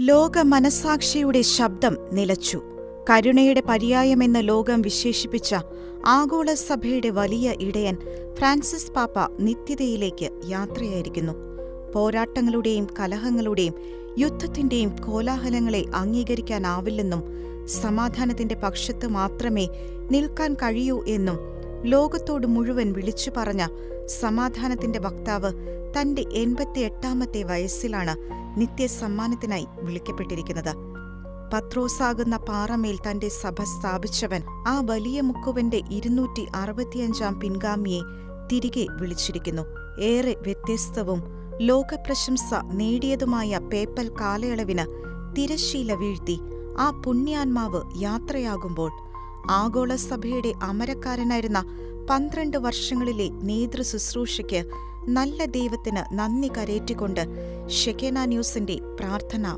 ലോക മനസാക്ഷിയുടെ ശബ്ദം നിലച്ചു. കരുണയുടെ പര്യായമെന്ന് ലോകം വിശേഷിപ്പിച്ച ആഗോള സഭയുടെ വലിയ ഇടയൻ ഫ്രാൻസിസ് പാപ്പ നിത്യതയിലേക്ക് യാത്രയായിരിക്കുന്നു. പോരാട്ടങ്ങളുടെയും കലഹങ്ങളുടെയും യുദ്ധത്തിന്റെയും കോലാഹലങ്ങളെ അംഗീകരിക്കാനാവില്ലെന്നും സമാധാനത്തിന്റെ പക്ഷത്ത് മാത്രമേ നിൽക്കാൻ കഴിയൂ എന്നും ലോകത്തോട് മുഴുവൻ വിളിച്ചു പറഞ്ഞ സമാധാനത്തിന്റെ വക്താവ് തന്റെ എൺപത്തിയെട്ടാമത്തെ വയസ്സിലാണ് നിത്യസമ്മാനത്തിനായി വിളിക്കപ്പെട്ടിരിക്കുന്നത്. പത്രോസാകുന്ന പാറമേൽ തന്റെ സഭ സ്ഥാപിച്ചവൻ ആ വലിയ മുക്കുവന്റെ ഇരുന്നൂറ്റി അറുപത്തിയഞ്ചാം പിൻഗാമിയെ തിരികെ വിളിച്ചിരിക്കുന്നു. ഏറെ വ്യത്യസ്തവും ലോകപ്രശംസ നേടിയതുമായ പേപ്പൽ കാലയളവിന് തിരശീല വീഴ്ത്തി ആ പുണ്യാത്മാവ് യാത്രയാകുമ്പോൾ ആഗോള സഭയുടെ അമരക്കാരനായിരുന്ന പന്ത്രണ്ട് വർഷങ്ങളിലെ നേതൃ ശുശ്രൂഷയ്ക്ക് നല്ല ദൈവത്തിന് നന്ദി കരേറ്റിക്കൊണ്ട് ഷെക്കേന ന്യൂസിന്റെ പ്രാർത്ഥന